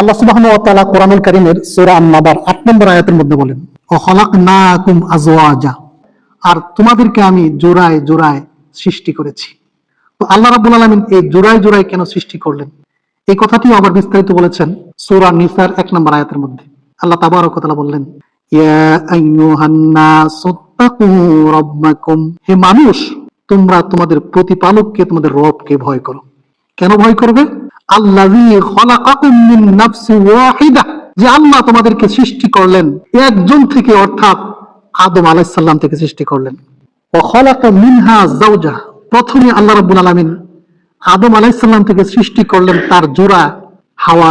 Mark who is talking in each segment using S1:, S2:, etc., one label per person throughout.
S1: আল্লাহ তাআলা কোরআনুল কারীমের সূরা আন-নাবার 8 নম্বর আয়াতের মধ্যে বলেন ও খলাকনাকুম আজওয়াজা আর তোমাদেরকে আমি জোড়ায় জোড়ায় সৃষ্টি করেছি। তো আল্লাহ রাব্বুল আলামিন এই জোড়ায় জোড়ায় কেন সৃষ্টি করলেন? এই কথাটিও আবার বিস্তারিত বলেছেন সূরা নিসার 1 নম্বর আয়াতের মধ্যে। আল্লাহ ওয়া তাআলা বললেন হে মানুষ, তোমরা তোমাদের প্রতিপালককে, তোমাদের রবকে ভয় করো। কেন ভয় করবে? যে আল্লাহ তোমাদেরকে সৃষ্টি করলেন, একজন থেকে অর্থাৎ আদম আলাইহিস সালাম থেকে সৃষ্টি করলেন। মিনহা যাওজা। প্রথমে আল্লাহ আলামিন আদম আলাইহিস সালাম থেকে সৃষ্টি করলেন তার জোড়া হাওয়া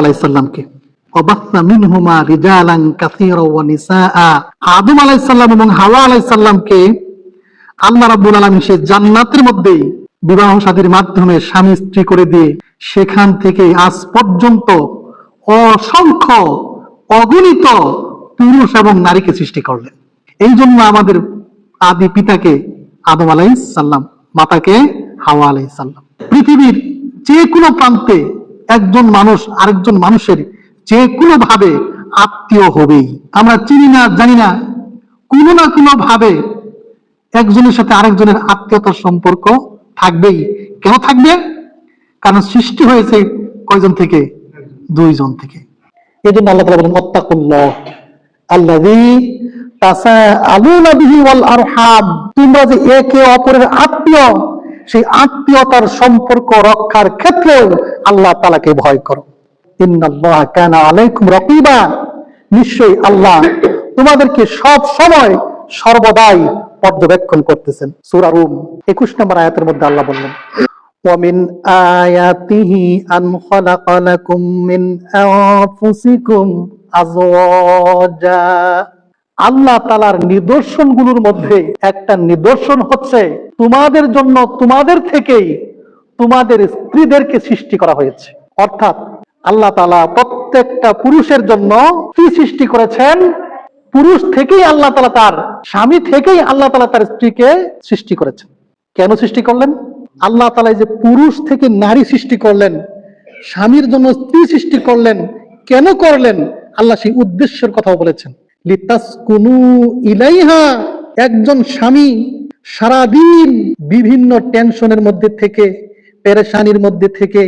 S1: নিসাআ। আদম আলাইহিস সালাম এবং হাওয়া আলাইহিস সালামকে আল্লাহ রাবুল আলামিন সে জান্নাতের মধ্যেই বিবাহ শাদীর মাধ্যমে স্বামী স্ত্রী করে দিয়ে সেখান থেকে আজ পর্যন্ত অসংখ্য অগণিত পুরুষ এবং নারীকে সৃষ্টি করলেন। এই জন্য আমাদের আদি পিতাকে আদম আলাইহিস সাল্লাম মাতাকে হাওয়া আলাইহিস সাল্লাম পৃথিবীর যে কোনো প্রান্তে একজন মানুষ আরেকজন মানুষের যে কোনো ভাবে আত্মীয় হবেই। আমরা চিনি না, জানি না, কোনো না কোনো ভাবে একজনের সাথে আরেকজনের আত্মীয়তার সম্পর্ক থাকবেই। কেন থাকবে? কারণ সৃষ্টি হয়েছে কয়জন থেকে? দুইজন থেকে। এই জন্য আল্লাহ তাআলা বলেন তোমরা যে একে অপরের আত্মীয়, সেই আত্মীয়তার সম্পর্ক রক্ষার ক্ষেত্রে আল্লাহ তাআলাকে ভয় করো। আলাইকুম রাকিবা। নিশ্চয়ই আল্লাহ তোমাদেরকে সব সময় সর্বদাই পর্যবেক্ষণ করতেছেন সূরা রুম 21 নম্বর আয়াতের মধ্যে আল্লাহ বললেন ومن آياته أن خلق لكم من أنفسكم أزواجا আল্লাহ তালার নিদর্শনগুলোর মধ্যে একটা নিদর্শন হচ্ছে তোমাদের জন্য তোমাদের থেকেই তোমাদের স্ত্রীদেরকে সৃষ্টি করা হয়েছে অর্থাৎ আল্লাহ তালা প্রত্যেকটা পুরুষের জন্য কি সৃষ্টি করেছেন পুরুষ থেকেই আল্লাহ তালা তার স্বামী থেকেই আল্লাহ তালা তার স্ত্রীকে সৃষ্টি করেছেন। কেন সৃষ্টি করলেন? আল্লাহ তালা যে পুরুষ থেকে নারী সৃষ্টি করলেন, স্বামীর জন্য স্ত্রী সৃষ্টি করলেন, কেন করলেন? আল্লাহ সেই উদ্দেশ্যের কথাও বলেছেন। লিতাসকুনু ইলাইহা, একজন স্বামী সারাদিন বিভিন্ন টেনশনের মধ্যে থেকে, পেরেশানির মধ্যে থেকে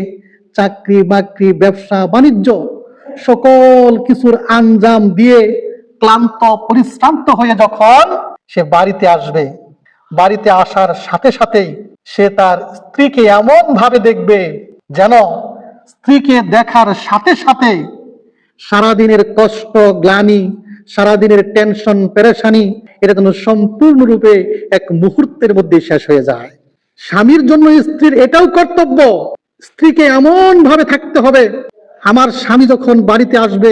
S1: চাকরি বাকরি ব্যবসা বাণিজ্য সকল কিছুর আঞ্জাম দিয়ে ক্লান্ত, পরিশ্রান্ত হয়ে যখন সে বাড়িতে আসবে, বাড়িতে আসার সাথে সাথেই সে তার স্ত্রীকে এমন ভাবে দেখবে যেন স্ত্রীকে দেখার সাথে সাথে সারাদিনের কষ্ট, গ্লানি, সারাদিনের টেনশন, পেরেশানি, এটা যেন সম্পূর্ণরূপে এক মুহূর্তের মধ্যে শেষ হয়ে যায়। স্বামীর জন্য স্ত্রীর এটাও কর্তব্য, স্ত্রীকে এমন ভাবে থাকতে হবে, আমার স্বামী যখন বাড়িতে আসবে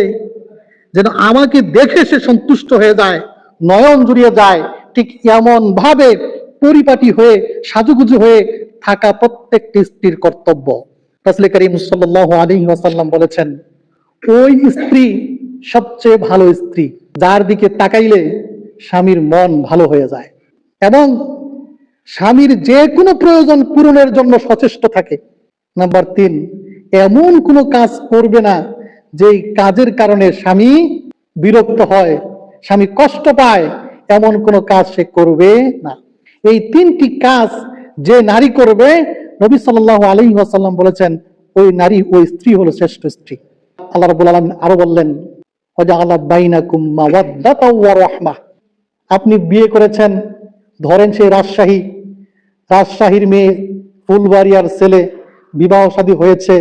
S1: যেন আমাকে দেখে সে সন্তুষ্ট হয়ে যায়, নয়ন জুড়িয়ে যায়। ঠিক এমন ভাবে পরিপাটি হয়ে, সাজুগুজু হয়ে থাকা প্রত্যেকটি স্ত্রীর কর্তব্য। করিম আলাইহি ওয়াসাল্লাম বলেছেন, ওই স্ত্রী সবচেয়ে ভালো স্ত্রী, যার দিকে তাকাইলে স্বামীর মন ভালো হয়ে যায় এবং স্বামীর যে কোনো প্রয়োজন পূরণের জন্য সচেষ্ট থাকে। নাম্বার তিন, এমন কোনো কাজ করবে না যেই কাজের কারণে স্বামী বিরক্ত হয়, স্বামী কষ্ট পায়, এমন কোনো কাজ সে করবে না। এই তিনটি কাজ যে নারী করবে, নবী সাল্লাল্লাহু আলাইহি ওয়াসাল্লাম বলেছেন, ওই নারী, ওই স্ত্রী হলো শ্রেষ্ঠ স্ত্রী। আল্লাহ রাব্বুল আলামিন আরও বললেন আপনি বিয়ে করেছেন, ধরেন সেই রাজশাহী, রাজশাহীর মেয়ে ফুলবাড়িয়ার ছেলে, বিবাহ শাদী হয়েছে,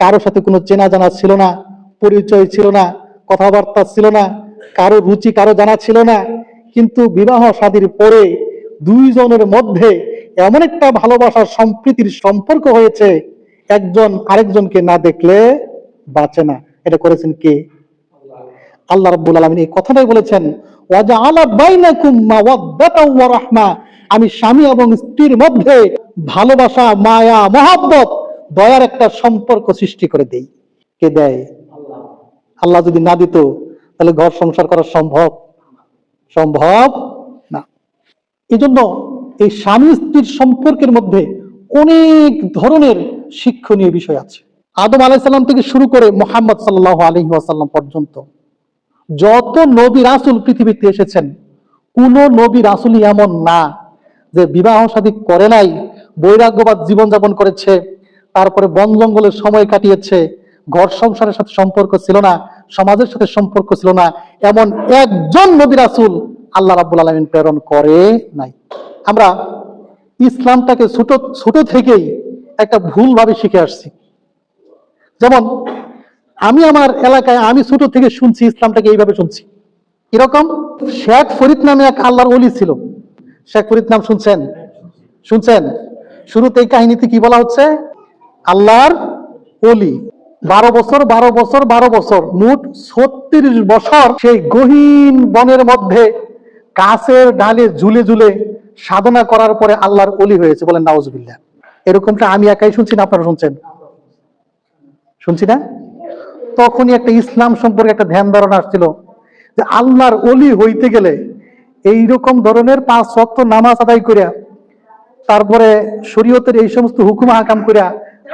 S1: কারও সাথে কোনো চেনা জানা ছিল না পরিচয় ছিল না, কথাবার্তা ছিল না, কারও রুচি, কারও জানা ছিল না। কিন্তু বিবাহ শাদীর পরে দুইজনের মধ্যে এমন একটা ভালোবাসার সম্প্রীতির সম্পর্ক হয়েছে, একজন আরেকজনকে না দেখলে বাঁচে না। এটা করেছেন কে? আল্লাহ রাব্বুল আলামিন এই কথাটাই বলেছেন বাইনাকুম মাওয়াদ্দাতাও ওয়া রাহমা। আমি স্বামী এবং স্ত্রীর মধ্যে ভালোবাসা, মায়া, মহাব্বত, দয়ার একটা সম্পর্ক সৃষ্টি করে দেই। কে দেয়? আল্লাহ যদি না দিত, তাহলে ঘর সংসার করা সম্ভব সম্ভব না। এই জন্য এই স্বামী স্ত্রীর সম্পর্কের মধ্যে অনেক ধরনের শিক্ষণীয় বিষয় আছে। আদম আলাইসাল্লাম থেকে শুরু করে মোহাম্মদ সাল্লাহ আলহি আসাল্লাম পর্যন্ত যত নবী রাসুল পৃথিবীতে এসেছেন, কোন নবী রাসুলই এমন না যে বিবাহ শাদী করে নাই, বৈরাগ্যবাদ জীবনযাপন করেছে, তারপরে বন জঙ্গলের সময় কাটিয়েছে ঘর সংসারের সাথে সম্পর্ক ছিল না, সমাজের সাথে সম্পর্ক ছিল না, এমন একজন নবী রাসুল আল্লাহ রাব্বুল আলমিন প্রেরণ করে নাই। আমরা ইসলামটাকে ছোট ছোট থেকেই একটা ভুলভাবে শিখে আসছি। যেমন, আমি আমার এলাকায় আমি ছোট থেকে শুনছি, ইসলামটাকে এইভাবে শুনছি। এরকম শেখ ফরিদ নামে এক আল্লাহর অলি ছিল। শেখ ফরিদ নাম শুনছেন? শুনছেন? শুরুতে এই কাহিনীতে কি বলা হচ্ছে? আল্লাহর অলি বারো বছর বারো বছর বারো বছর। মোট ছত্রিশ বছর সেই গহীন বনের মধ্যে গাছের ডালে ঝুলে ঝুলে সাধনা করার পরে আল্লাহর অলি হয়েছে বলেন নাউজবিল্লাহ। এরকমটা আমি একাই শুনছি না, আপনারা শুনছেন? শুনছি না? তখনই একটা ইসলাম সম্পর্কে একটা ধ্যান ধারণা আসছিল যে আল্লাহর অলি হইতে গেলে এই রকম ধরনের পাঁচ ওয়াক্ত নামাজ আদায় করিয়া, তারপরে শরীয়তের এই সমস্ত হুকুম হাকাম করিয়া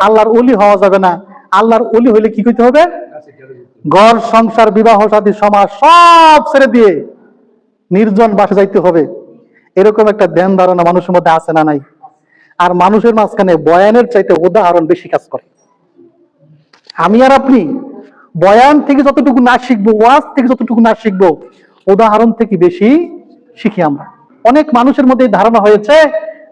S1: আল্লাহর অলি হওয়া যাবে না। আল্লাহর অলি হইলে কি করতে হবে? ঘর সংসার বিবাহ সাদী সমাজ সব ছেড়ে দিয়ে নির্জন বাসে যাইতে হবে। এরকম একটা ধ্যান ধারণা মানুষের মধ্যে আছে না নাই? আর মানুষের মাঝখানে বয়ানের চাইতে উদাহরণ বেশি কাজ করে। আমি আর আপনি বয়ান থেকে যতটুকু না শিখব ওয়াজ থেকে যতটুকু না শিখব উদাহরণ থেকে বেশি শিখি আমরা। অনেক মানুষের মধ্যে ধারণা হয়েছে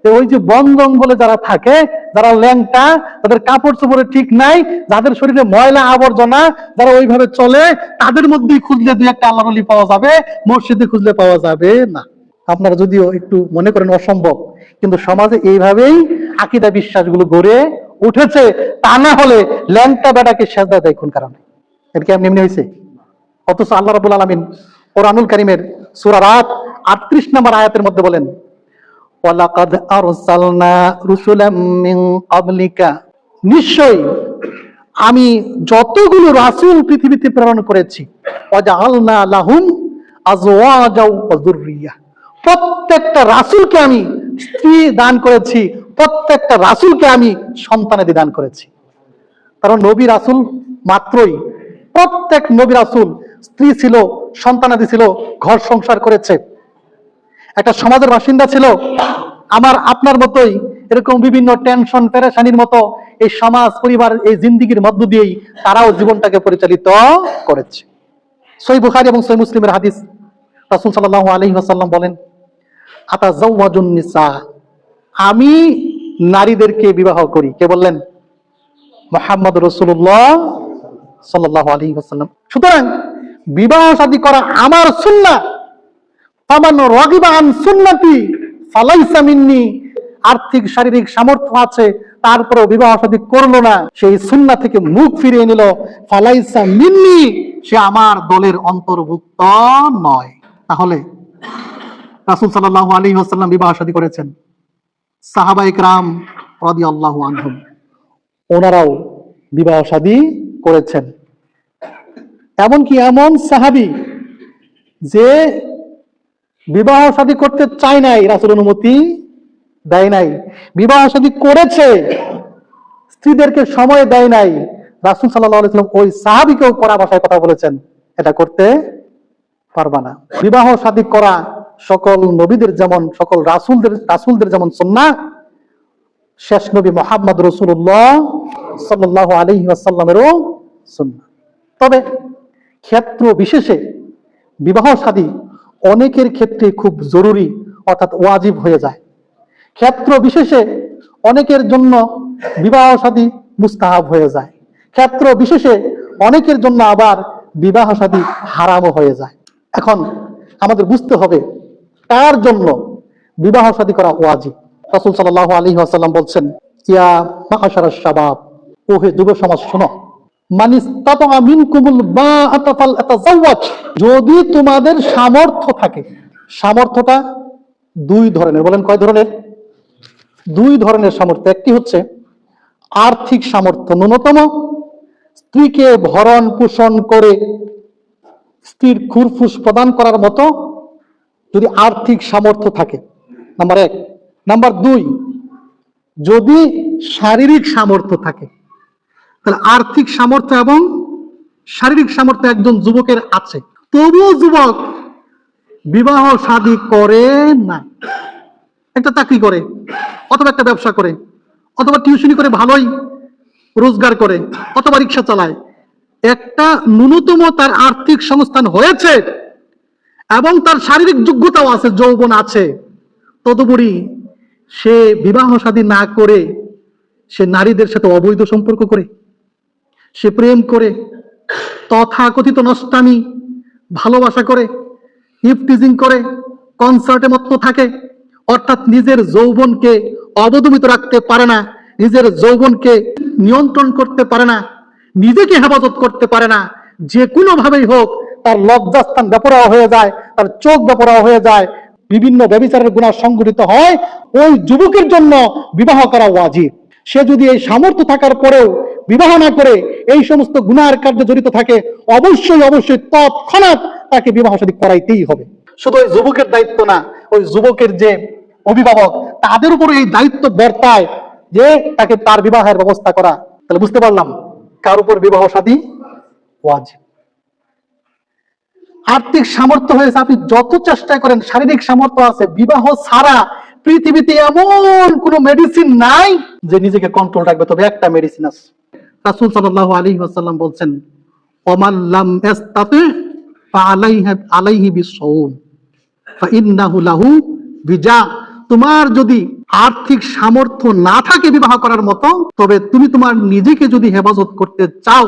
S1: ওই যে বন জঙ্গলে যারা থাকে, যারা ল্যাংটা, তাদের কাপড় চোপড়ে ঠিক নাই, যাদের শরীরে ময়লা আবর্জনা, যারা ওইভাবে চলে, তাদের মধ্যেই খুঁজলে দুই একটা আল্লাহ পাওয়া যাবে, মসজিদে খুঁজলে পাওয়া যাবে না। আপনারা যদিও একটু মনে করেন অসম্ভব, কিন্তু সমাজে এইভাবেই আকিদা বিশ্বাসগুলো গড়ে উঠেছে, তা না হলে ল্যাংটা বেটাকে সেজদা দেয় কোন কারণে? এর কি এমনি এমনি হয়েছে? অথচ আল্লাহ রাবুল আলমিন কোরআনুল করিমের সুরা রাত আটত্রিশ নম্বর আয়াতের মধ্যে বলেন ওয়ালাকাদ আরসালনা রুসুলাম মিন নিশ্চয়ই আমি যতগুলো রাসূল পৃথিবীতে প্রেরণ করেছি, ওয়াজআলনা লাহুম আজওয়াজাও ওয়া যুররিয়া। প্রত্যেকটা রাসূলকে আমি স্ত্রী দান করেছি, প্রত্যেকটা রাসূলকে আমি সন্তানাদি দান করেছি। কারণ নবী রাসূল মাত্রই, প্রত্যেক নবী রাসূল স্ত্রী ছিল, সন্তানাদি ছিল, ঘর সংসার করেছে। একটা সমাজের বাসিন্দা ছিল। আমার, আপনার মতোই এরকম বিভিন্ন টেনশন পেরেশানির মতো এই সমাজ, পরিবার, এই জিন্দিগির মধ্য দিয়েই তারাও জীবনটাকে পরিচালিত করেছে। সই বুখারি এবং সই মুসলিমের হাদিস রাসুল সাল্লাহ আলহি আসাল্লাম বলেন আতা জাউওয়াজুন আমি নারীদেরকে বিবাহ করি। কে বললেন? মোহাম্মদ রসুল্লাহ সাল্লাহ আলী আসাল্লাম সুতরাং বিবাহ শাদী করা আমার সুন্না আর্থিক, শারীরিক সামর্থ্য আছে, তারপরেও বিবাহ শাদী করল না। সেই সুন্না থেকে মুখ ফিরিয়ে নিল, ফালাইসা মিন্নি, সে আমার দলের অন্তর্ভুক্ত নয়। তাহলে রাসূল সাল্লাল্লাহু আলাইহি ওয়াসাল্লাম বিবাহ শাদী করেছেন। সাহাবা ইকরাম রাদিয়াল্লাহু আনহুম, ওনারাও বিবাহ শাদী করেছেন। এমনকি এমন সাহাবী যে বিবাহ শাদী করতে চায় নাই রাসুল অনুমতি দেয় নাই। বিবাহ শাদী করেছে, স্ত্রীদেরকে সময় দেয় নাই। রাসুল সাল্লাম ওই সাহাবিকেও করা ভাষায় কথা বলেছেন, এটা করতে পারবা না। বিবাহ শাদী করা সকল নবীদের যেমন, সকল রাসুলদের রাসুলদের যেমন সন্না শেষ নবী মোহাম্মদ রসুল্লাহ সাল্লাহ আলহি আসাল্লামেরও সন্না তবে ক্ষেত্র বিশেষে বিবাহ শাদী অনেকের ক্ষেত্রে খুব জরুরি, অর্থাৎ ওয়াজিব হয়ে যায়। ক্ষেত্র বিশেষে অনেকের জন্য বিবাহ শাদী মুস্তাহাব হয়ে যায়। ক্ষেত্র বিশেষে অনেকের জন্য আবার বিবাহ শাদী হারামও হয়ে যায়। এখন আমাদের বুঝতে হবে তার জন্য বিবাহ শাদী করা ওয়াজিব? রাসূল সাল্লাল্লাহু আলাইহি ওয়াসাল্লাম বলছেন, ইয়া মাআশারাশ শাবাব ওহে যুব সমাজ শোনো। যদি তোমাদের সামর্থ্য থাকে, সামর্থ্যটা দুই ধরনের, বলেন কয় ধরনের? দুই ধরনের সামর্থ্য, একটি হচ্ছে আর্থিক সামর্থ্য ন্যূনতম, স্ত্রীকে ভরণ পোষণ করে স্ত্রীর খুরফুস প্রদান করার মতো যদি আর্থিক সামর্থ্য থাকে। নাম্বার এক। নাম্বার দুই, যদি শারীরিক সামর্থ্য থাকে তাহলে আর্থিক সামর্থ্য এবং শারীরিক সামর্থ্য একজন যুবকের আছে। তবুও যুবক বিবাহ শাদী করে না একটা চাকরি করে, অথবা একটা ব্যবসা করে, অথবা টিউশনি করে ভালোই রোজগার করে, অথবা রিক্সা চালায়। একটা ন্যূনতম তার আর্থিক সংস্থান হয়েছে এবং তার শারীরিক যোগ্যতাও আছে, যৌবন আছে। তদুপরি সে বিবাহ শাদী না করে সে নারীদের সাথে অবৈধ সম্পর্ক করে। সে প্রেম করে, তথাকথিত নষ্টামি, ভালোবাসা করে ইফটিজিং করে কনসার্টে মত্ত থাকে, অর্থাৎ নিজের যৌবনকে অবদমিত রাখতে পারে না, নিজের যৌবনকে নিয়ন্ত্রণ করতে পারে না, নিজেকে হেফাজত করতে পারে না, যে কোনো ভাবেই হোক তার লজ্জাস্থান ব্যাপরাও হয়ে যায়, তার চোখ ব্যাপরাও হয়ে যায়, বিভিন্ন ব্যবিচারের গুণা সংঘটিত হয়, ওই যুবকের জন্য বিবাহ করা ওয়াজিব। সে যদি এই সামর্থ্য থাকার পরেও বিবাহ না করে এই সমস্ত গুনার কার্যে জড়িত থাকে, অবশ্যই অবশ্যই তৎক্ষণাৎ তাকে বিবাহ শাদী করাইতেই হবে। শুধু ওই যুবকের দায়িত্ব না, ওই যুবকের যে অভিভাবক, তাদের উপর এই দায়িত্ব বর্তায় যে তাকে তার বিবাহের ব্যবস্থা করা। তাহলে বুঝতে পারলাম কার উপর বিবাহ শাদী ওয়াজিব আর্থিক সামর্থ্য হয়েছে, আপনি যত চেষ্টা করেন, শারীরিক সামর্থ্য আছে, বিবাহ ছাড়া পৃথিবীতে এমন কোন মেডিসিন নাই যে নিজেকে কন্ট্রোল রাখবে, তবে একটা মেডিসিন আছে। রাসূল সাল্লাল্লাহু আলাইহি ওয়াসাল্লাম বলছেন, ওমান লাম ইস্তাতি ফাআলাইহি, আলাইহি বিসওম ফাইন্নাহু লাহু বিজা। তোমার যদি আর্থিক সামর্থ্য না থাকে বিবাহ করার মতো, তবে তুমি তোমার নিজেকে যদি হেফাজত করতে চাও,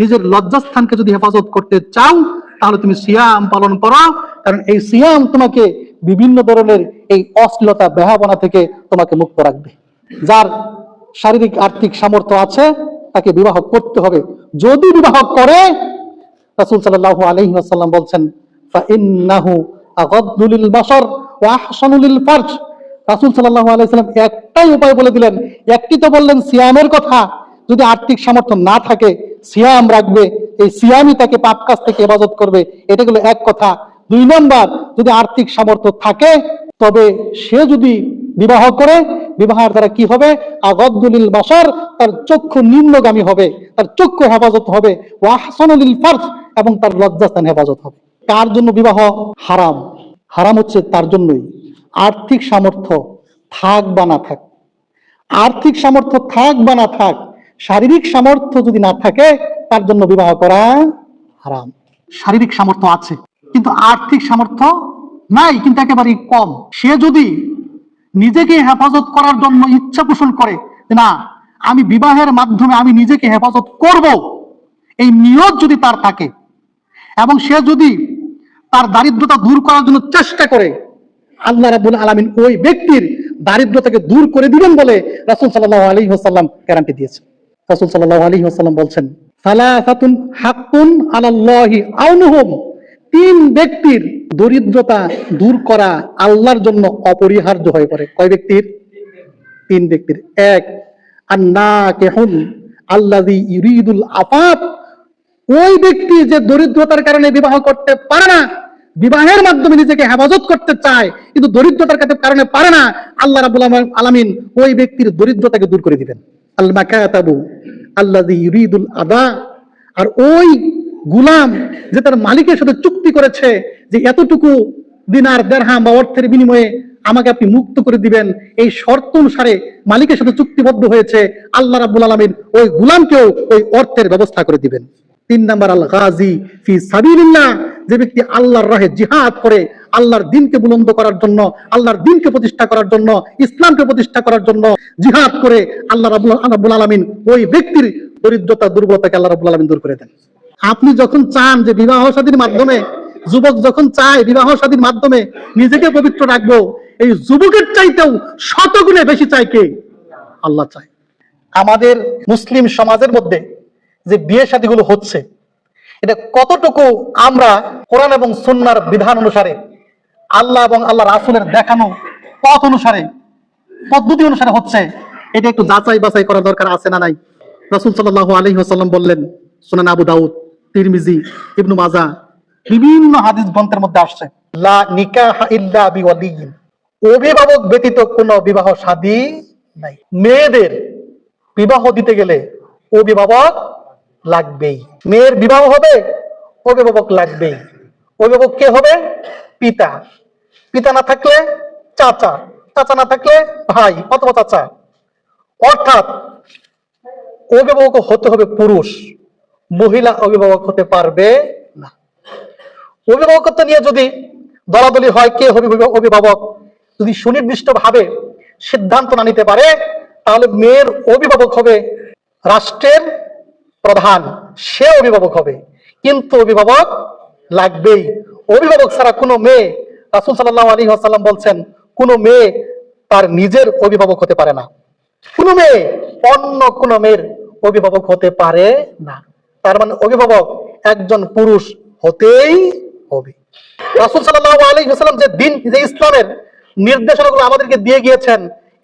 S1: নিজের লজ্জাস্থানকে যদি হেফাজত করতে চাও, তাহলে তুমি সিয়াম পালন করো কারণ এই সিয়াম তোমাকে বিভিন্ন ধরনের এই অশ্লীলতা, বেহাবনা থেকে তোমাকে মুক্ত রাখবে। যার শারীরিক, আর্থিক সামর্থ্য আছে তাকে বিবাহ করতে হবে। যদি বিবাহ করে, রাসূল সাল্লাল্লাহু আলাইহি ওয়াসাল্লাম বলছেন রাসূল সাল্লাল্লাহু আলাইহি ওয়াসাল্লাম একটাই উপায় বলে দিলেন। একটি তো বললেন, সিয়ামের কথা। যদি আর্থিক সামর্থ্য না থাকে, সিয়াম রাখবে। এই সিয়ামই তাকে পাপ কাজ থেকে হেফাজত করবে। এটা গেল এক কথা। দুই নম্বর, যদি আর্থিক সামর্থ্য থাকে তবে সে যদি বিবাহ করে, বিবাহের দ্বারা কি হবে? আগদ্দুলিল বাসার তার চক্ষু নিম্নগামী হবে, তার চক্ষু হেফাজত হবে। ওয়াহসানুলিল ফার্জ, এবং তার লজ্জাস্থান হেফাজত হবে। কার জন্য বিবাহ? হারাম। হারাম হচ্ছে তার জন্যই। আর্থিক সামর্থ্য থাক বা না থাক। আর্থিক সামর্থ্য থাক বা না থাক, শারীরিক সামর্থ্য যদি না থাকে, তার জন্য বিবাহ করা হারাম। শারীরিক সামর্থ্য আছে, কিন্তু আর্থিক সামর্থ্য নাই, কিন্তু একেবারেই কম। সে যদি নিজেকে হেফাজত করার জন্য ইচ্ছা পোষণ করে না, আমি বিবাহের মাধ্যমে আমি নিজেকে হেফাজত করব, এই নিয়ত যদি তার থাকে, এবং সে যদি তার দারিদ্রতা দূর করার জন্য চেষ্টা করে, আল্লাহ রাবুল আলমিন ওই ব্যক্তির দারিদ্রতাকে দূর করে দিবেন বলে রাসুল সাল্লাহ আলী হাসাল্লাম গ্যারান্টি দিয়েছেন। রাসুল সাল্লাহ আলী হাসাল্লাম বলছেন, সালাসাতুন হাক্কুন আলাল্লাহি আউনুহুম। তিন ব্যক্তির দরিদ্রতা দূর করা আল্লাহর জন্য অপরিহার্য হয়ে পড়ে। কয় ব্যক্তির? তিন ব্যক্তির। এক আন্না কেহুন আল্লাদি ইউরিদুল আফাফ। ওই ব্যক্তি যে দরিদ্রতার কারণে বিবাহ করতে পারে না, বিবাহের মাধ্যমে নিজেকে হেফাজত করতে চায়, কিন্তু দরিদ্রতার কারণে পারে না, আল্লাহ রাবুল আলামিন ওই ব্যক্তির দরিদ্রতাকে দূর করে দিবেন। আল্লাহ আল্লাযী ইউরিদুল আদা। আর ওই গুলাম যে তার মালিকের সাথে চুক্তি করেছে যে এতটুকু দিনার দেড়হাম বা অর্থের বিনিময়ে আমাকে আপনি মুক্ত করে দিবেন, এই শর্ত অনুসারে মালিকের সাথে চুক্তিবদ্ধ হয়েছে, আল্লাহ রাব্বুল আলামিন ওই গুলামকেও ওই অর্থের ব্যবস্থা করে দিবেন। তিন নাম্বার আল গাজী ফি সাবিলিল্লাহ, যে ব্যক্তি আল্লাহর রাহে জিহাদ করে, আল্লাহর দিনকে বুলন্দ করার জন্য, আল্লাহর দিনকে প্রতিষ্ঠা করার জন্য, ইসলামকে প্রতিষ্ঠা করার জন্য জিহাদ করে আল্লাহ রাব্বুল আলামিন ওই ব্যক্তির দরিদ্রতা, দুর্বলতাকে আল্লাহ রাব্বুল আলামিন দূর করে দেন। আপনি যখন চান যে বিবাহ শাদীর মাধ্যমে, যুবক যখন চায় বিবাহ শাদীর মাধ্যমে, নিজেকে পবিত্র রাখব, এই যুবকের চাইতেও শতগুণে বেশি চায় কে? আল্লাহ চায়। আমাদের মুসলিম সমাজের মধ্যে যে বিয়ে শাদীগুলো হচ্ছে, এটা কতটুকু আমরা কোরআন এবং সুন্নার বিধান অনুসারে, আল্লাহ এবং আল্লাহ রাসুলের দেখানো পথ অনুসারে, পদ্ধতি অনুসারে হচ্ছে, এটা একটু যাচাই বাছাই করা দরকার আছে না নাই? রাসুল সাল্লাহ আলহি আসাল্লাম বললেন, সুনান আবু দাউদ তিরমিজি, ইবনু মাজা, বিভিন্ন হাদিস গ্রন্থের মধ্যে আসছে, লা নিকাহা ইল্লা বিওয়ালিয়িন অভিভাবক ব্যতীত কোনো বিবাহ শাদী নাই। মেয়েদের বিবাহ দিতে গেলে অভিভাবক লাগবেই। মেয়ের বিবাহ হবে, অভিভাবক লাগবেই। অভিভাবক কে হবে? পিতা। পিতা না থাকলে চাচা। চাচা না থাকলে ভাই অথবা চাচা। অর্থাৎ অভিভাবক হতে হবে পুরুষ। মহিলা অভিভাবক হতে পারবে না। অভিভাবকত্ব নিয়ে যদি দলাদলি হয়, কে অভিভাবক- যদি সুনির্দিষ্ট ভাবে সিদ্ধান্ত না নিতে পারে, তাহলে মেয়ের অভিভাবক হবে রাষ্ট্রের প্রধান। সে অভিভাবক হবে। কিন্তু অভিভাবক লাগবেই। অভিভাবক ছাড়া কোনো মেয়ে, রাসুল সাল্লাহ আলী আসাল্লাম বলছেন, কোনো মেয়ে তার নিজের অভিভাবক হতে পারে না। কোনো মেয়ে, অন্য কোনো মেয়ের অভিভাবক হতে পারে না। তার মানে অভিভাবক একজন পুরুষ হতেই হবে। রাসুল সাল্লাহ আলী হাসাল্লাম যে দিন, যে ইসলামের নির্দেশনাগুলো আমাদেরকে দিয়ে গিয়েছেন,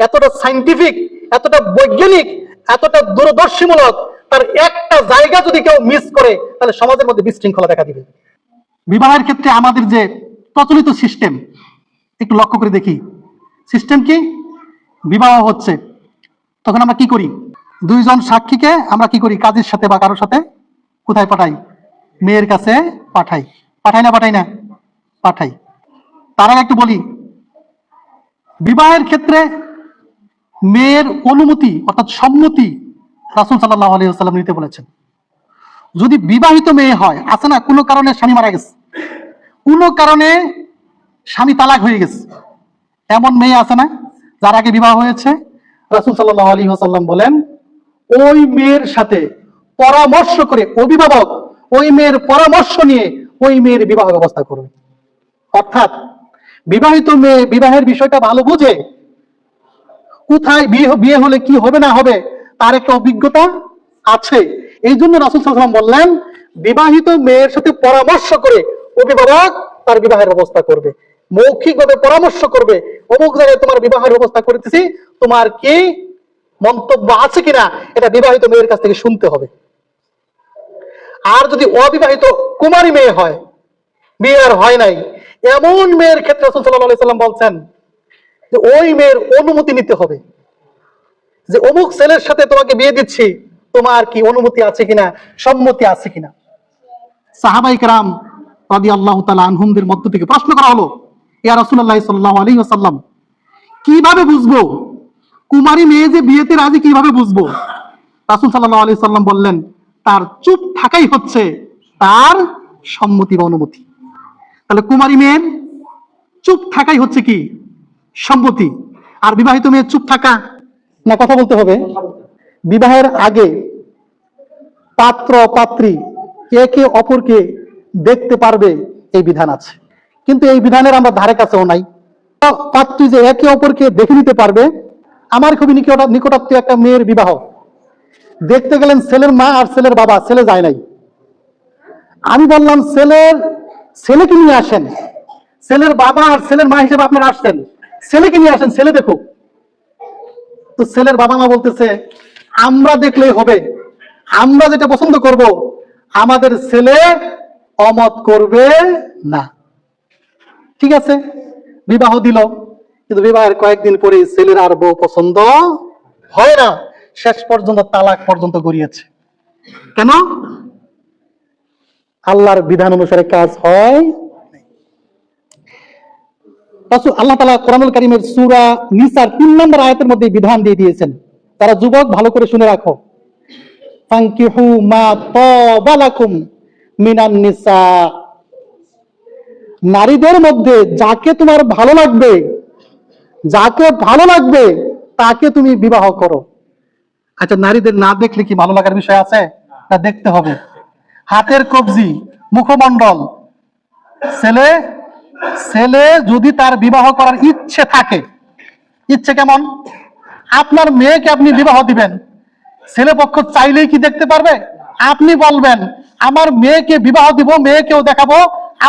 S1: এতটা সাইন্টিফিক এতটা বৈজ্ঞানিক, এতটা দূরদর্শীমূলক, তার একটা জায়গা যদি কেউ মিস করে, তাহলে সমাজের মধ্যে বিশৃঙ্খলা দেখা দিবে। বিবাহের ক্ষেত্রে আমাদের যে প্রচলিত সিস্টেম একটু লক্ষ্য করে দেখি। সিস্টেম কি? বিবাহ হচ্ছে। তখন আমরা কি করি? দুইজন সাক্ষীকে আমরা কি করি? কাজের সাথে বা কারোর সাথে? কোথায় পাঠাই? মেয়ের কাছে পাঠাই। পাঠাই না পাঠাই না? পাঠাই। তার আগে একটু বলি, বিবাহের ক্ষেত্রে মেয়ের অনুমতি, অর্থাৎ সম্মতি রাসুল সাল্লাহ আলিয়াল্লাম নিতে বলেছেন। যদি বিবাহিত মেয়ে হয়, আছে না? কোনো কারণে স্বামী মারা গেছে। কোনো কারণে স্বামী তালাক হয়ে গেছে। এমন মেয়ে আছে না, যার আগে বিবাহ হয়েছে? রাসুল সাল্লাহ আলী হাসাল্লাম বলেন, ওই মেয়ের সাথে পরামর্শ করে অভিভাবক ওই মেয়ের পরামর্শ নিয়ে ওই মেয়ের বিবাহ ব্যবস্থা করবে। অর্থাৎ বিবাহিত মেয়ে বিবাহের বিষয়টা ভালো বুঝে কোথায় বিয়ে বিয়ে হলে কি হবে না হবে তার একটা অভিজ্ঞতা আছে। এই জন্য রাসুল সাল্লাম বললেন, বিবাহিত মেয়ের সাথে পরামর্শ করে অভিভাবক তার বিবাহের ব্যবস্থা করবে। মৌখিকভাবে পরামর্শ করবে, অমুক জায়গায় তোমার বিবাহের ব্যবস্থা করতেছি তোমার কি মন্তব্য আছে কিনা? এটা বিবাহিত মেয়ের কাছ থেকে শুনতে হবে। আর যদি অবিবাহিত কুমারী মেয়ে হয় বিয়ে আর হয় নাই। এমন মেয়ের ক্ষেত্রে রাসূল আলাইহি সাল্লাম বলছেন যে, ওই মেয়ের অনুমতি নিতে হবে। যে, অমুক ছেলের সাথে তোমাকে বিয়ে দিচ্ছি, তোমার কি অনুমতি আছে কিনা, সম্মতি আছে কিনা? সাহাবাই কারাম রাদি আল্লাহ তালা আনহুমদের মধ্য থেকে প্রশ্ন করা হলো, ইয়া রাসূলুল্লাহ সাল্লাল্লাহু আলাইহি ওয়াসাল্লাম, কীভাবে বুঝব কুমারী মেয়ে যে বিয়েতে রাজি কীভাবে বুঝব? রাসূল সাল্লাল্লাহু আলাইহি সাল্লাম বললেন তার চুপ থাকাই হচ্ছে তার সম্মতি বা অনুমতি। তাহলে কুমারী মেয়ের চুপ থাকাই হচ্ছে কি? সম্মতি। আর বিবাহিত মেয়ের চুপ থাকা? না, কথা বলতে হবে। বিবাহের আগে পাত্র, পাত্রী একে অপরকে দেখতে পারবে এই বিধান আছে। কিন্তু এই বিধানের আমরা ধারে কাছেও নাই। পাত্রী যে একে অপরকে দেখে নিতে পারবে, আমার খুবই নিকট নিকটাত্মীয় একটা মেয়ের বিবাহ। দেখতে গেলেন ছেলের মা আর ছেলের বাবা, ছেলে যায় নাই। আমি বললাম, ছেলের, ছেলেকে নিয়ে আসেন। ছেলের বাবা আর ছেলের মা হিসেবে আপনারা আসছেন। ছেলেকে নিয়ে আসেন, ছেলে দেখুক। তো ছেলের বাবা মা বলতেছে, আমরা দেখলেই হবে। আমরা যেটা পছন্দ করব, আমাদের ছেলে অমত করবে না। ঠিক আছে, বিবাহ দিল। কিন্তু বিবাহের কয়েকদিন পরে ছেলের আর বউ পছন্দ হয় না। শেষ পর্যন্ত তালাক পর্যন্ত গড়িয়েছে। কেন? আল্লাহর বিধান অনুসারে কাজ হয় আল্লাহ তালা কারিমের সূরা নিসার তিন নম্বর আয়াতের মধ্যে বিধান দিয়ে দিয়েছেন, তারা যুবক ভালো করে শুনে রাখো। মা তাবা লাকুম মিনান নিসা। নারীদের মধ্যে যাকে তোমার ভালো লাগবে, যাকে ভালো লাগবে, তাকে তুমি বিবাহ করো। আচ্ছা নারীদের না দেখলে কি ভালো লাগার বিষয় আছে? তা দেখতে হবে। হাতের কবজি, মুখমণ্ডল। ছেলে ছেলে যদি তার বিবাহ করার ইচ্ছে থাকে, ইচ্ছে কেমন? আপনার মেয়েকে আপনি বিবাহ দিবেন। ছেলে পক্ষ চাইলেই কি দেখতে পারবে? আপনি বলবেন, আমার মেয়েকে বিবাহ দিব, মেয়েকেও দেখাবো,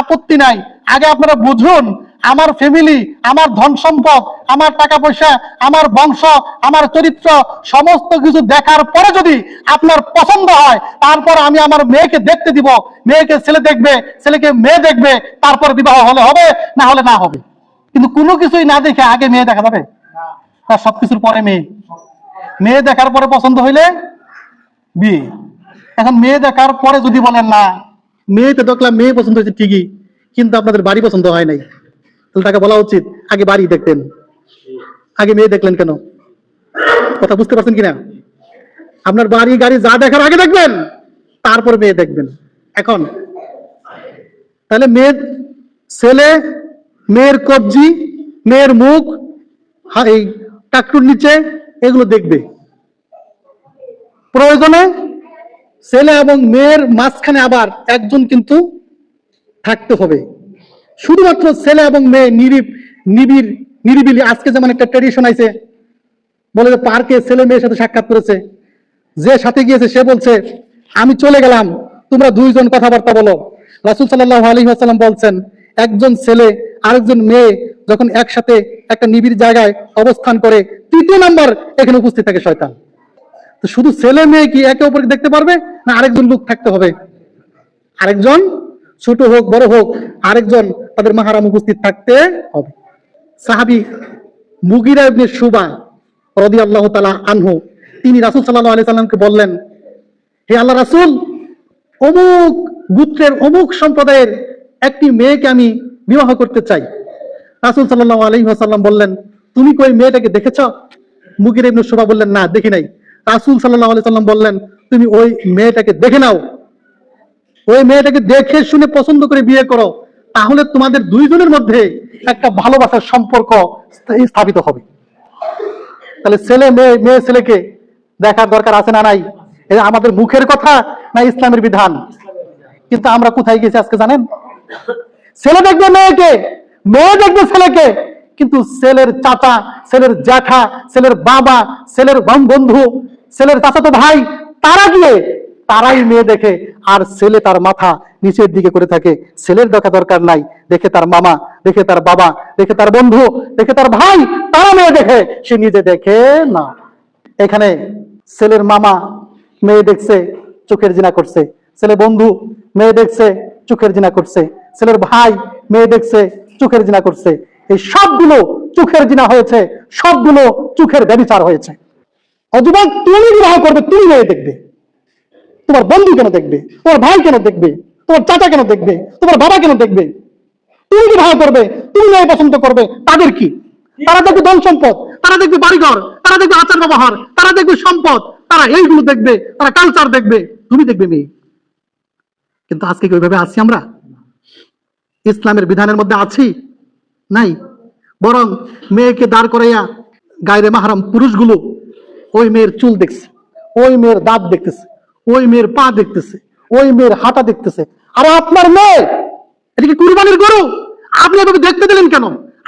S1: আপত্তি নাই। আগে আপনারা বুঝুন আমার ফ্যামিলি আমার ধন সম্পদ, আমার টাকা পয়সা, আমার বংশ, আমার চরিত্র, সমস্ত কিছু দেখার পরে যদি আপনার পছন্দ হয়, তারপর আমি আমার মেয়েকে দেখতে দিব। মেয়েকে ছেলে দেখবে, ছেলেকে মেয়ে দেখবে, তারপর বিবাহ হলে হবে, না হলে না হবে। কিন্তু কোনো কিছুই না দেখে আগে মেয়ে দেখা যাবে? না, সবকিছুর পরে মেয়ে। মেয়ে দেখার পরে পছন্দ হইলে বিয়ে। এখন মেয়ে দেখার পরে যদি বলেন না মেয়েতে দেখলাম মেয়ে পছন্দ হয়েছে ঠিকই, কিন্তু আপনাদের বাড়ি পছন্দ হয় নাই। তাহলে তাকে বলা উচিত, আগে বাড়ি দেখতেন। আগে মেয়ে দেখলেন কেন? কথা বুঝতে পারছেন কিনা? আপনার বাড়ি, গাড়ি যা দেখার আগে দেখবেন, তারপর মেয়ে দেখবেন। এখন, তাহলে মেয়ের ছেলে, মেয়ের কবজি, মেয়ের মুখ এই টাকটুর নিচে, এগুলো দেখবে। প্রয়োজনে ছেলে এবং মেয়ের মাঝখানে আবার একজন কিন্তু থাকতে হবে। শুধুমাত্র ছেলে এবং মেয়ে নিরিব নিবিড় নিরিবিলি। আজকে যেমন একটা ট্রেডিশন আছে বলে যে পার্কে ছেলে মেয়ের সাথে সাক্ষাৎ করেছে। যে সাথে গিয়েছে, সে বলছে, আমি চলে গেলাম, তোমরা দুইজন কথাবার্তা বলো। রাসুল সাল্লাহ আলী আসাল্লাম বলছেন, একজন ছেলে, আরেকজন মেয়ে যখন একসাথে একটা নিবিড় জায়গায় অবস্থান করে, তৃতীয় নাম্বার এখানে উপস্থিত থাকে শয়তান। তো শুধু ছেলে মেয়ে কি একে অপরকে দেখতে পারবে, না আরেকজন লোক থাকতে হবে? আরেকজন ছোট হোক, বড় হোক, আরেকজন তাদের মাহারাম উপস্থিত থাকতে হবে। সাহাবি মুগিরা ইবনে সুবা রদি আল্লাহ তালা আনহু, তিনি রাসুল সাল্লাহ আলি সাল্লামকে বললেন, হে আল্লাহ রাসুল, অমুক গুত্রের, অমুক সম্প্রদায়ের একটি মেয়েকে আমি বিবাহ করতে চাই। রাসুল সাল্লাহ আলহি আসাল্লাম বললেন, তুমি কই মেয়েটাকে দেখেছ? মুগির ইবনে সুবা বললেন, না, দেখি নাই। রাসুল সাল্লাহ আলি সাল্লাম বললেন, তুমি ওই মেয়েটাকে দেখে নাও। ওই মেয়েটাকে দেখে শুনে পছন্দ করে বিয়ে করো, তাহলে তোমাদের দুইজনের মধ্যে একটা ভালোবাসার সম্পর্ক স্থাপিত হবে। তাহলে ছেলে মেয়ে মেয়ে ছেলেকে দেখার দরকার আছে না নাই? আমাদের মুখের কথা না ইসলামের বিধান? কিন্তু আমরা কোথায় গেছি আজকে জানেন? ছেলে দেখবে মেয়েকে, মেয়ে দেখবে ছেলেকে, কিন্তু ছেলের চাচা, ছেলের জ্যাঠা, ছেলের বাবা, ছেলের বন্ধু, ছেলের চাচা তো ভাই, তারা গিয়ে তারাই মেয়ে দেখে, আর ছেলে তার মাথা নিচের দিকে করে থাকে। ছেলের দেখা দরকার নাই। দেখে তার মামা, দেখে তার বাবা, দেখে তার বন্ধু, দেখে তার ভাই, তারা মেয়ে দেখে, সে নিজে দেখে না। এখানে ছেলের মামা মেয়ে দেখছে, চোখের জিনা করছে। ছেলে বন্ধু মেয়ে দেখছে, চোখের জিনা করছে। ছেলের ভাই মেয়ে দেখছে, চোখের জিনা করছে। এই সবগুলো চোখের জিনা হয়েছে, সবগুলো চোখের ব্যবচার হয়েছে। অযুবক তুমি বিবাহ করবে, তুমি মেয়ে দেখবে। তোমার বন্ধু কেন দেখবে? তোমার ভাই কেন দেখবে? তোমার চাচা কেন দেখবে? তোমার বাবা কেন দেখবে? তুমি বিবাহ করবে? তুমি মেয়ে পছন্দ করবে? তাদের কি? তারা দেখবে ধন সম্পদ, তারা দেখবে বাড়িঘর, তারা দেখবে আচার ব্যবহার, তারা দেখবে সম্পদ, তারা এইগুলো দেখবে, তারা কালচার দেখবে। তুমি দেখবে মেয়ে। কিন্তু আজকে কি ওইভাবে আছি আমরা? ইসলামের বিধানের মধ্যে আছি? নাই। বরং মেয়েকে দাঁড় করাইয়া গায়রে মাহারাম পুরুষগুলো ওই মেয়ের চুল দেখছে, ওই মেয়ের দাঁত দেখতেছে। ওই মেয়ের পা দেখতেছে, ওই মেয়ের হাঁটা দেখতেছে। আর আপনার মেয়ে, এটা কি কুরবানির গরু? আপনি এভাবে দেখতে দিলেন কেন?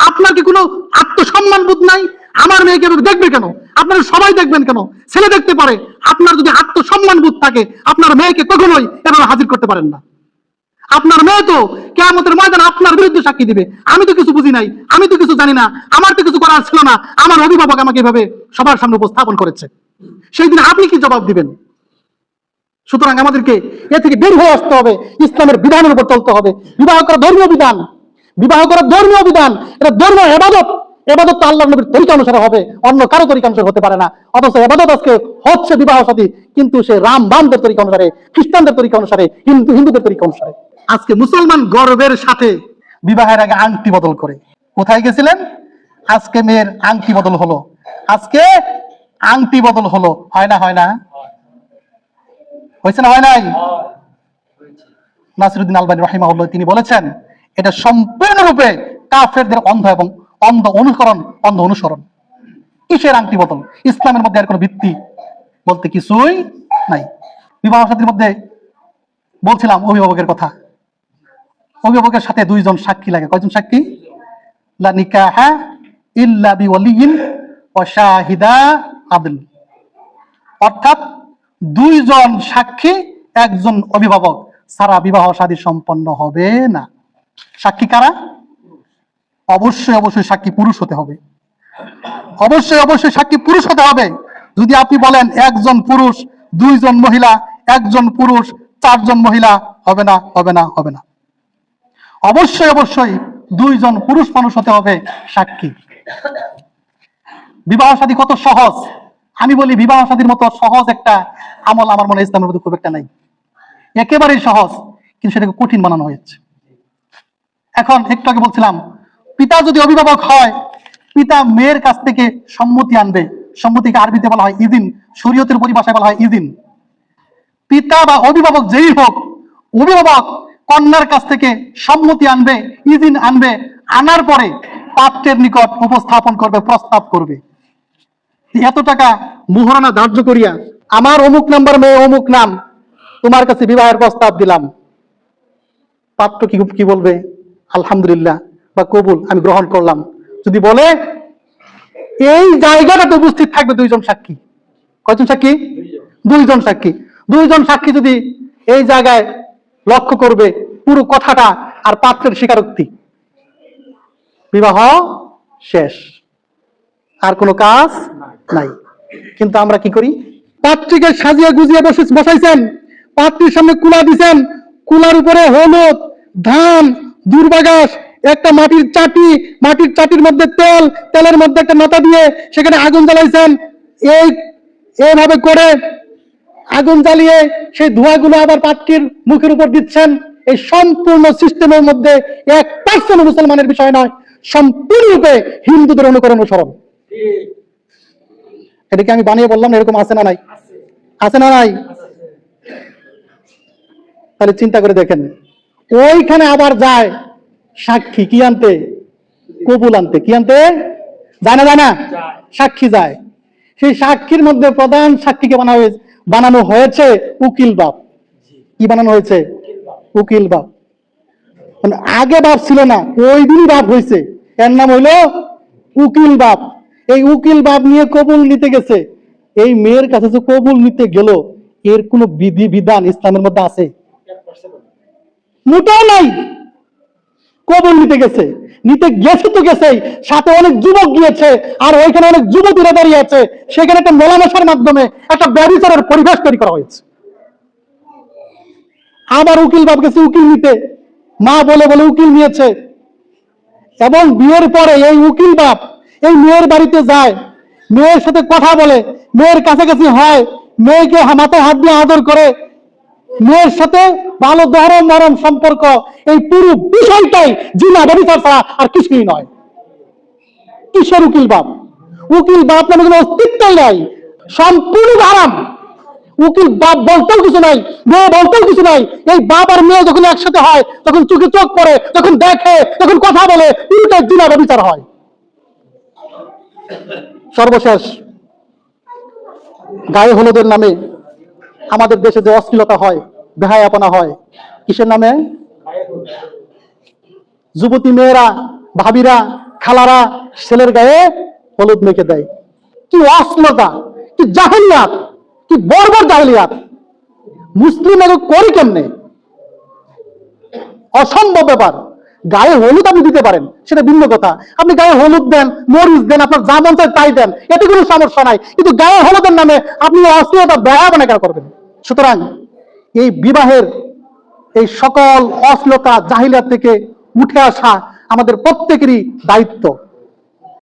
S1: আপনার কি কোনো আত্মসম্মান বোধ নাই? আমার মেয়েকে এভাবে দেখবে কেন? আপনারা সবাই দেখবেন কেন? ছেলে দেখতে পারে, আপনার যদি আত্মসম্মান বোধ থাকে, আপনার মেয়েকে কখনোই এভাবে হাজির করতে পারেন না। আপনার মেয়ে তো কেমতের ময়দান আপনার বিরুদ্ধে সাক্ষী দিবে। আমি তো কিছু বুঝি নাই, আমি তো কিছু জানি না, আমার তো কিছু করার ছিল না। আমার অভিভাবক আমাকে এভাবে সবার সামনে উপস্থাপন করেছে। সেই দিন আপনি কি জবাব দিবেন? সুতরাং আমাদেরকে এ থেকে বের হয়ে আসতে হবে, ইসলামের বিধানের উপর চলতে হবে। বিবাহ করা ধর্মীয় বিধান। বিবাহ করা ধর্মীয় বিধান। এটা ধর্মীয় এবাদত। এবাদত তো আল্লাহ নবীর তরিকা অনুসারে হবে। অন্য কারও তরিকা অনুসারে হতে পারে না। অথচ এবাদত আজকে হচ্ছে বিবাহ সাথী কিন্তু সে রাম বামদের তরিকা অনুসারে খ্রিস্টানদের তরিকা অনুসারে হিন্দু, হিন্দুদের তরিকা অনুসারে আজকে মুসলমান গর্বের সাথে বিবাহের আগে আংটি বদল করে। কোথায় গেছিলেন? আজকে মেয়ের আংটি বদল হলো। আজকে আংটি বদল হলো। হয় না হয় না? হয়েছে না হয় নাই? নাসিরুদ্দিন আলবানী রাহিমাহুল্লাহ তিনি বলেছেন এটা সম্পূর্ণরূপে কাফেরদের অন্ধ এবং অন্ধ অনুকরণ অন্ধ অনুসরণ। কিসের আংটি বদল ইসলামের মধ্যে আর কোনো ভিত্তি বলতে কিছুই নাই। বিবাহ সাথীর মধ্যে বলছিলাম অভিভাবকের কথা। অভিভাবকের সাথে দুইজন সাক্ষী লাগে। কয়জন সাক্ষী? লা নিকাহা ইল্লা বিওয়ালিয়িন ওয়া শাহিদা আদল। অর্থাৎ দুইজন সাক্ষী, একজন অভিভাবক। সারা বিবাহ শাদী সম্পন্ন হবে না। সাক্ষী কারা? অবশ্যই অবশ্যই সাক্ষী পুরুষ হতে হবে। অবশ্যই অবশ্যই সাক্ষী পুরুষ হতে হবে। যদি আপনি বলেন একজন পুরুষ, দুইজন মহিলা, একজন পুরুষ, চারজন মহিলা, হবে না হবে না হবে না। অবশ্যই অবশ্যই দুইজন পুরুষ মানুষ হতে হবে সাক্ষী। বিবাহ সাথী কত সহজ? আমি বলি বিবাহ সাদীর মতো সহজ একটা আমল আমার মনে ইসলামের মধ্যে খুব একটা নাই। একেবারেই সহজ, কিন্তু সেটাকে কঠিন বানানো হয়েছে। এখন একটু আগে বলছিলাম, পিতা যদি অভিভাবক হয়, পিতা মেয়ের কাছ থেকে সম্মতি আনবে। সম্মতিকে আরবিতে বলা হয় ইদিন, শরীয়তের পরিভাষায় বলা হয় ইদিন। পিতা বা অভিভাবক যেই হোক, অভিভাবক কন্যার কাছ থেকে সম্মতি আনবে, ইদিন আনবে, আনার পরে পাত্রের নিকট উপস্থাপন করবে, প্রস্তাব করবে। এত টাকা মোহরানা ধার্য করিয়া আমার অমুক নাম্বার মেয়ে অমুক নাম তোমার কাছে বিবাহের প্রস্তাব দিলাম। পাত্র কি কি বলবে? আলহামদুলিল্লাহ। বা কবুল আমি গ্রহণ করলাম। যদি বলে এই জায়গাটাতে উপস্থিত থাকবে দুইজন সাক্ষী। কয়জন সাক্ষী? দুইজন। সাক্ষী। দুইজন সাক্ষী যদি এই জায়গায় লক্ষ্য করবে পুরো কথাটা আর পাত্রের স্বীকারোক্তি। বিবাহ শেষ। আর কোনো কাজ? নাই। কিন্তু আমরা কি করি? পাত্রীকে সাজিয়ে গুজিয়ে বসে বসাইছেন। পাত্রীর সামনে কুলা দিছেন। কুলার উপরে হলুদ, ধান, দুর্বাগাস, একটা মাটির চাটি, মাটির চাটির মধ্যে তেল, তেলের মধ্যে একটা মাথা দিয়ে সেখানে আগুন জ্বালাইছেন। এই, এইভাবে করে আগুন জ্বালিয়ে সেই ধোঁয়াগুলো আবার পাত্রীর মুখের উপর দিচ্ছেন। এই সম্পূর্ণ সিস্টেমের মধ্যে এক পার্সেন্ট মুসলমানের বিষয় নয়, সম্পূর্ণরূপে হিন্দুদের অনুকরণ অনুসরণ এটাকে আমি বানিয়ে বললাম না, এরকম আছে না নাই? আছে না নাই? তাহলে চিন্তা করে দেখেন ওইখানে আবার যায় সাক্ষী কি আনতে? কবুল আনতে। কি আনতে? যায় না যায় না? সাক্ষী যায়। সেই সাক্ষীর মধ্যে প্রধান সাক্ষীকে বানা হয়েছে বানানো হয়েছে উকিল বাপ। কি বানানো হয়েছে? উকিল বাপ। মানে আগে বাপ ছিল না ওই দিনই বাপ হয়েছে। এর নাম হইল উকিল বাপ। এই উকিল বাপ নিয়ে কবুল নিতে গেছে। এই মেয়ের কাছে যে কবুল নিতে গেল, এর কোনো বিধি বিধান ইসলামের মধ্যে আছে? মোটেও নাই। কবুল নিতে গেছে। নিতে গেছে তো গেছেই। সাথে অনেক যুবক গিয়েছে, আর ওইখানে অনেক যুবতীরা দাঁড়িয়ে আছে। সেখানে একটা মেলামেশার মাধ্যমে একটা ব্যবচারের পরিবেশ তৈরি করা হয়েছে। আবার উকিল বাপ গেছে উকিল নিতে। মা বলে বলে উকিল নিয়েছে। এবং বিয়ের পরে এই উকিল বাপ এই মেয়ের বাড়িতে যায়, মেয়ের সাথে কথা বলে, মেয়ের কাছাকাছি হয়, মেয়েকে মাথায় হাত দিয়ে আদর করে। মেয়ের সাথে ভালো দরম নরম সম্পর্ক, এই পুরো বিষয়টাই জিনা ব্যবচার ছাড়া আর কিছুই নয়। কিসের উকিল বাপ? উকিল বাপ নামে কোনো অস্তিত্বই নাই, সম্পূর্ণ আরাম উকিল বাপ বলতেও কিছু নাই, মেয়ে বলতেও কিছু নাই। এই বাপ আর মেয়ে যখন একসাথে হয়, তখন চোখে চোখ পড়ে তখন দেখে তখন কথা বলে পুরোটাই জিনা ব্যবচার হয়। সর্বশেষ, গায়ে হলুদের নামে আমাদের দেশে যে অশ্লীলতা হয়, বেহায়াপনা হয়, কিসের নামে? যুবতী মেয়েরা, ভাবিরা, খালারা ছেলের গায়ে হলুদ মেখে দেয়। কি অশ্লীলতা, কি জাহেলিয়াত, কি বর্বর জাহেলিয়াত। মুসলিম এগুলো করি কেমনে? অসম্ভব ব্যাপার। গায়ে হলুদ আপনি দিতে পারেন, সেটা ভিন্ন কথা। আপনি গায়ে হলুদ দেন, মরিচ দেন, আপনার যা মন চায় তাই দেন, এতে কোনো সমস্যা নাই। কিন্তু গায়ে হলুদের নামে আপনি অশ্লীলতা ব্যয় কেন করবেন? সুতরাং এই বিবাহের এই সকল অশ্লীলতা জাহিলার থেকে উঠে আসা আমাদের প্রত্যেকেরই দায়িত্ব।